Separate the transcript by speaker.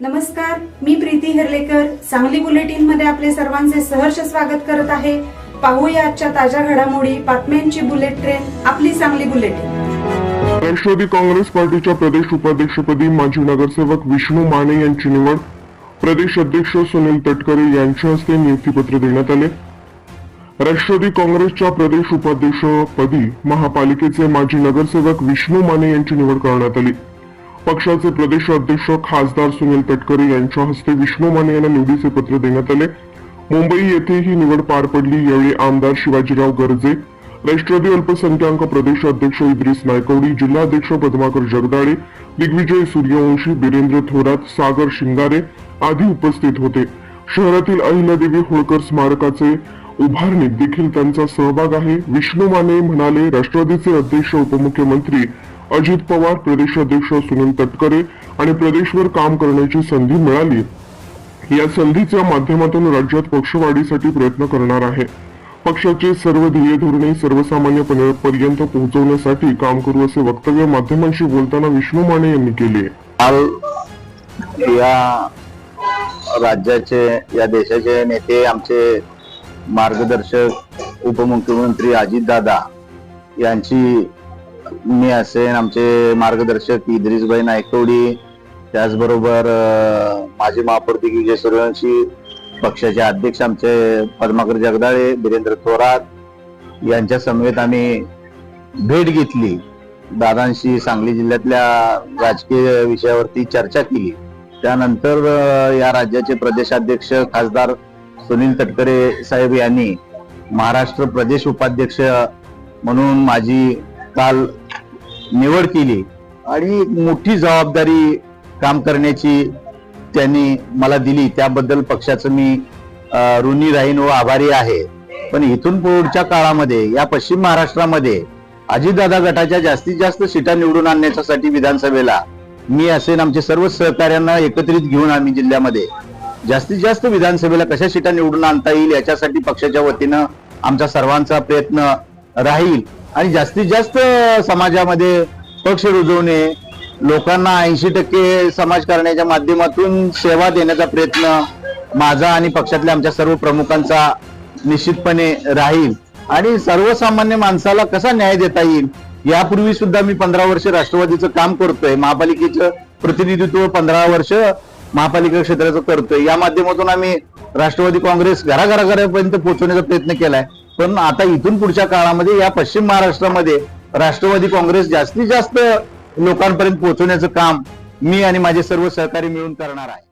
Speaker 1: नमस्कार मी प्रीती हिरलेकर. सांगली बुलेटिनमध्ये आपले सर्वांचे सहर्ष स्वागत करत आहे. पाहूया आजच्या ताज्या घडामोडी बातम्यांची बुलेट ट्रेन आपली सांगली बुलेटिन.
Speaker 2: राष्ट्रवादी काँग्रेस पार्टीच्या प्रदेश उपाध्यक्षपदी माजी नगरसेवक विष्णू माने यांची निवड. प्रदेश अध्यक्ष सुनील तटकरे यांच्या हस्ते नियुक्तीपत्र देण्यात आले. राष्ट्रवादी काँग्रेसच्या प्रदेश उपाध्यक्षपदी महापालिकेचे माजी नगरसेवक विष्णू माने यांची निवड करण्यात आली. पक्षाचे प्रदेशाध्यक्ष खासदार सुनील तटकरे यांच्या हस्ते विष्णू यांना निवडीचे पत्र देण्यात आले. मुंबई येथे ही निवड पार पडली यावेळी आमदार शिवाजीराव गर्जे राष्ट्रवादी अल्पसंख्याक प्रदेशाध्यक्ष इद्रिस नायकवडी जिल्हाध्यक्ष पद्माकर जगदाळे दिग्विजय सूर्यवंशी बिरेंद्र थोरात सागर शिंगारे आदी उपस्थित होते. शहरातील अहिल्यादेवी होळकर स्मारकाचे उभारणीत देखील त्यांचा सहभाग आहे. विष्णू माने म्हणाले राष्ट्रवादीचे अध्यक्ष उपमुख्यमंत्री अजित पवार प्रदेश अध्यक्ष सुनील तटकरे आणि प्रदेशवर काम करण्याची संधी मिळाली. या संधीच्या माध्यमातून राज्यात पक्षवाढीसाठी प्रयत्न करणार आहे. पक्षाचे सर्व ध्येय धोरणे सर्वसामान्य पर्यंत पोहोचवण्यासाठी काम करू असे वक्तव्य माध्यमांशी बोलताना विष्णू माने यांनी केले.
Speaker 3: काल या राज्याचे या देशाचे नेते आमचे मार्गदर्शक उपमुख्यमंत्री अजितदादा यांची मी असेन आमचे मार्गदर्शक इद्रिसबाई नायकवडी त्याचबरोबर अं, माजी महापौर दिग्विजय सूर्यवंशी पक्षाचे अध्यक्ष आमचे पद्माकर जगदाळे बिरेंद्र थोरात यांच्या समवेत आम्ही भेट घेतली. दादांशी सांगली जिल्ह्यातल्या राजकीय विषयावरती चर्चा केली. त्यानंतर या राज्याचे प्रदेशाध्यक्ष खासदार सुनील तटकरे साहेब यांनी महाराष्ट्र प्रदेश उपाध्यक्ष म्हणून माझी काल निवड केली आणि एक मोठी जबाबदारी काम करण्याची त्यांनी मला दिली. त्याबद्दल पक्षाचं मी ऋणी राहीन व आभारी आहे. पण इथून पुढच्या काळामध्ये या पश्चिम महाराष्ट्रामध्ये अजितदादा गटाच्या जास्तीत जास्त सीटा निवडून आणण्याच्यासाठी विधानसभेला मी असेन आमचे सर्व सहकार्यांना एकत्रित घेऊन आम्ही जिल्ह्यामध्ये. जास्तीत जास्त विधानसभेला कशा सीटा निवडून आणता येईल याच्यासाठी पक्षाच्या वतीनं आमचा सर्वांचा प्रयत्न राहील. आणि जास्तीत जास्त समाजामध्ये पक्ष रुजवणे लोकांना ऐंशी टक्के समाज करण्याच्या माध्यमातून सेवा देण्याचा प्रयत्न माझा आणि पक्षातल्या आमच्या सर्व प्रमुखांचा निश्चितपणे राहील. आणि सर्वसामान्य माणसाला कसा न्याय देता येईल यापूर्वी सुद्धा मी पंधरा वर्ष राष्ट्रवादीचं काम करतोय महापालिकेचं प्रतिनिधित्व पंधरा वर्ष महापालिका क्षेत्राचं करतोय. या माध्यमातून आम्ही राष्ट्रवादी काँग्रेस घराघराघरापर्यंत पोहोचवण्याचा प्रयत्न केलाय. पण आता इथून पुढच्या काळामध्ये या पश्चिम महाराष्ट्रामध्ये राष्ट्रवादी काँग्रेस जास्तीत जास्त लोकांपर्यंत पोहोचवण्याचं काम मी आणि माझे सर्व सहकारी मिळून करणार आहे.